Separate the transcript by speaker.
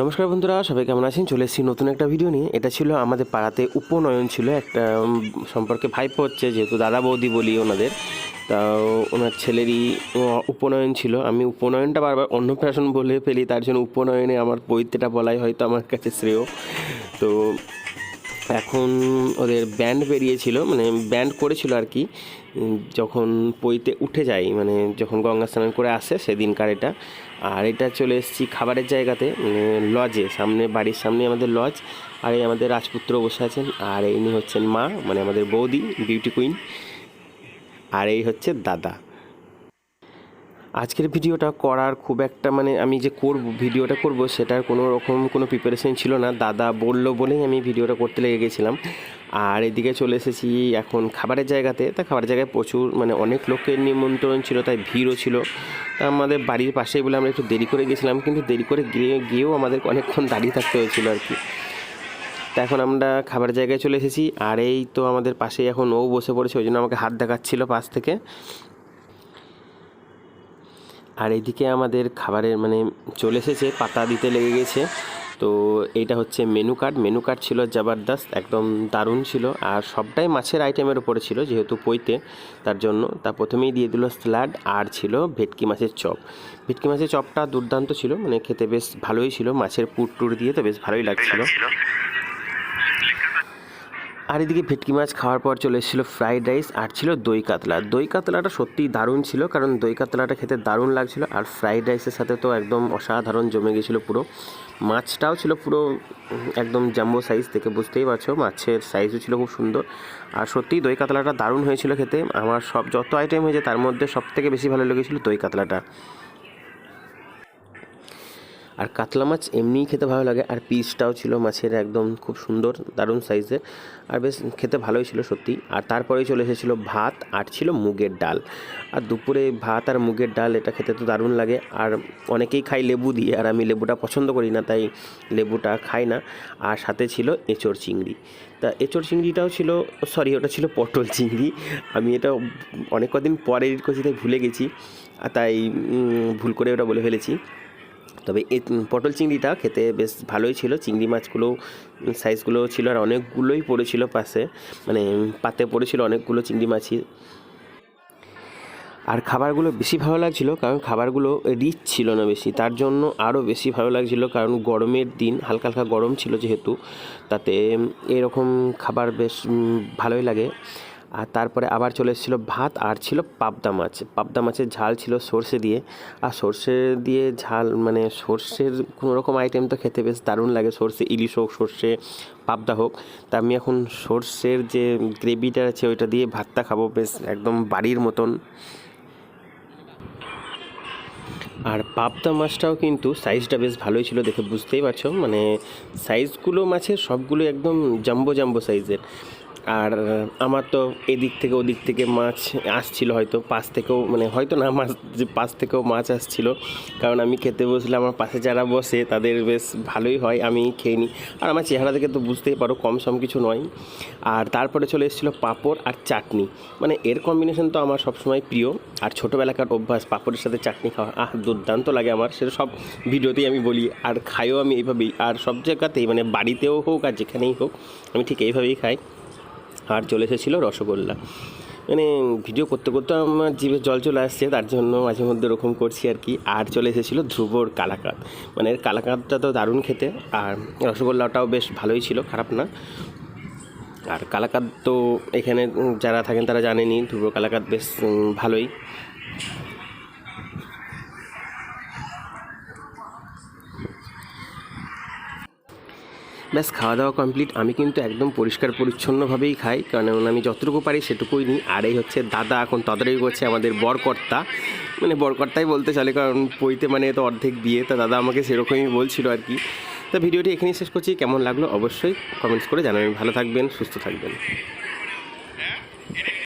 Speaker 1: নমস্কার বন্ধুরা, সবাই কেমন আছেন? চলে এসেছি নতুন একটা ভিডিও নিয়ে। এটা ছিল আমাদের পাড়াতে উপনয়ন ছিল। একটা সম্পর্কে ভাইপো হচ্ছে, যেহেতু দাদা বৌদি বলি ওনাদের। তা ওনার ছেলেরই উপনয়ন ছিল। আমি উপনয়নটা বারবার অন্নপ্রাশন বলে ফেলি, তার জন্য উপনয়নে আমার পৈতেটা বলাই হয়তো আমার কাছে শ্রেয়। তো এখন ওদের ব্যান্ড বেরিয়েছিল মানে ব্যান্ড করেছিল আর কি যখন পইতে উঠে যায় মানে যখন গঙ্গা স্নান করে আসে সেদিনকার এটা। আর এটা চলে এসেছি খাবারের জায়গাতে মানে লজে সামনে, বাড়ির সামনে আমাদের লজ আর এই আমাদের রাজপুত্র বসে আছেন, আর ইনি হচ্ছেন মা মানে আমাদের বৌদি বিউটি কুইন আর এই হচ্ছে দাদা। আজকের ভিডিওটা করার খুব একটা মানে আমি যে করব, ভিডিওটা করব সেটার কোনো রকম কোনো প্রিপারেশন ছিল না। দাদা বলল বলেই আমি ভিডিওটা করতে লেগে গেছিলাম। আর এদিকে চলে এসেছি এখন খাবারের জায়গাতে। তা খাবারের জায়গায় প্রচুর মানে অনেক লোকের নিমন্ত্রণ ছিল, তাই ভিড়ও ছিল। আমাদের বাড়ির পাশেই বলে আমরা একটু দেরি করে গেছিলাম, কিন্তু দেরি করে গিয়ে, গিয়েও আমাদের অনেকক্ষণ দাঁড়িয়ে থাকতে হয়েছিল আর কি। তা এখন আমরা খাবার জায়গায় চলে এসেছি। আর এই তো আমাদের পাশেই এখন ও বসে পড়েছে, ওই জন্য আমাকে হাত দেখাচ্ছিল পাশ থেকে। আর এদিকে আমাদের খাবারের মানে চলে এসেছে, পাতা দিতে লেগে গেছে। তো এইটা হচ্ছে মেনু কার্ড মেনু কার্ড ছিল জবরদস্ত, একদম দারুণ ছিল। আর সবটাই মাছের আইটেমের উপরে ছিল, যেহেতু পইতে তার জন্য। তা প্রথমেই দিয়ে দিল স্যালাড আর ছিল ভেটকি মাছের চপ। ভেটকি মাছের চপটা দুর্দান্ত ছিল মানে খেতে বেশ ভালোই ছিল। মাছের পুর টুর দিয়ে তো বেশ ভালোই লাগছিল। আর এদিকে ভেটকি মাছ খাওয়ার পর চলে এসেছিল ফ্রাইড রাইস আর ছিল দই কাতলা। দই কাতলাটা সত্যিই দারুণ ছিল, কারণ দই কাতলাটা খেতে দারুণ লাগছিল আর ফ্রাইড রাইসের সাথে তো একদম অসাধারণ জমে গেছিল পুরো। মাছটাও ছিল পুরো একদম জাম্বো সাইজ থেকে বুঝতেই পারছ, মাছের সাইজও ছিল খুব সুন্দর। আর সত্যিই দই কাতলাটা দারুণ হয়েছিল খেতে। আমার সব, যত আইটেম হয়েছে তার মধ্যে সব থেকে বেশি ভালো লেগেছিলো দই কাতলাটা। আর কাতলা মাছ এমনিই খেতে ভালো লাগে, আর পিসটাও ছিল মাছের একদম খুব সুন্দর, দারুণ সাইজের আর বেশ খেতে ভালোই ছিল সত্যি। আর তারপরেই চলে এসেছিল ভাত আর ছিল মুগের ডাল। আর দুপুরে ভাত আর মুগের ডাল, এটা খেতে তো দারুণ লাগে। আর অনেকেই খাই লেবু দিয়ে, আর আমি লেবুটা পছন্দ করি না, তাই লেবুটা খাই না। আর সাথে ছিল এঁচড় চিংড়ি। তা এঁচড় চিংড়িটাও ছিল সরি ওটা ছিল পটল চিংড়ি। আমি এটা অনেক কদিন পরে এডিট করছি তাই ভুলে গেছি, আর তাই ভুল করে ওটা বলে ফেলেছি। তবে এই পটল চিংড়িটা খেতে বেশ ভালোই ছিল। চিংড়ি মাছগুলো সাইজগুলো ছিল আর অনেকগুলোই পড়েছিল পাশে। মানে পাতে পড়েছিল অনেকগুলো চিংড়ি মাছই। আর খাবারগুলো বেশি ভালো লাগছিল কারণ খাবারগুলো রিচ ছিল না বেশি। তার জন্য আরও বেশি ভালো লাগছিল কারণ গরমের দিন, হালকা হালকা গরম ছিল যেহেতু। তাতে এরকম খাবার বেশ ভালোই লাগে। আর তারপরে আবার চলে এসেছিল ভাত আর ছিল পাবদা মাছ। পাবদা মাছের ঝাল ছিল সর্ষে দিয়ে। আর সর্ষে দিয়ে ঝাল মানে সর্ষের কোনো রকম আইটেম তো খেতে বেশ দারুণ লাগে। সর্ষে ইলিশ হোক, সর্ষে পাবদা হোক। তা আমি এখন সর্ষের যে গ্রেভিটা আছে ওইটা দিয়ে ভাতটা খাব বেশ একদম বাড়ির মতন। আর পাবদা মাছটাও কিন্তু সাইজটা বেশ ভালোই ছিল দেখে বুঝতেই পারছ। মানে সাইজগুলো মাছের সবগুলো একদম জাম্বো জাম্বো সাইজের আর আমার তো এদিক থেকে ওদিক থেকে মাছ আসছিল হয়তো পাশ থেকেও মানে হয়তো না মাছ, যে পাশ থেকেও মাছ আসছিল। কারণ আমি খেতে বসলে আমার পাশে যারা বসে তাদের বেশ ভালোই হয়, আমি খেয়ে নিই। আর আমার চেহারা দেখে তো বুঝতেই পারো, কম সম কিছু নয়। আর তারপরে চলে এসেছিল পাঁপড় আর চাটনি। মানে এর কম্বিনেশন তো আমার সবসময় প্রিয়। আর ছোটোবেলাকার অভ্যাস, পাঁপড়ের সাথে চাটনি খাওয়া, আহ, দুর্দান্ত লাগে আমার। সেটা সব ভিডিওতেই আমি বলি, আর খাইও আমি এইভাবেই। আর সব জায়গাতেই মানে বাড়িতেও হোক আর যেখানেই হোক, আমি ঠিক এইভাবেই খাই। আর চলে এসেছিল রসগোল্লা। মানে ভিডিও করতে করতে আমার জিভে জল চলে আসছে, তার জন্য মাঝে মধ্যে ওরকম করছি আর কি। আর চলে এসেছিল ধ্রুবর কালাকাঁদ। মানে এর কালাকাঁদটা তো দারুণ খেতে, আর রসগোল্লাটাও বেশ ভালোই ছিল, খারাপ না। আর কালাকাঁদ তো এখানে যারা থাকেন তারা জানেনি ধ্রুব কালাকাঁদ বেশ ভালোই। ব্যাস খাওয়া দাওয়া কমপ্লিট আমি কিন্তু একদম পরিষ্কার পরিচ্ছন্নভাবেই খাই, কারণ আমি যতটুকু পারি সেটুকুই নিই। আর এই হচ্ছে দাদা, এখন তদারকি করছে আমাদের বরকর্তা। মানে বরকর্তাই বলতে চলে, কারণ পইতে মানে তো অর্ধেক বিয়ে, তা দাদা আমাকে সেরকমই বলছিল আর কি। তো ভিডিওটি এখানেই শেষ করছি। কেমন লাগল অবশ্যই কমেন্টস করে জানাবেন। ভালো থাকবেন, সুস্থ থাকবেন।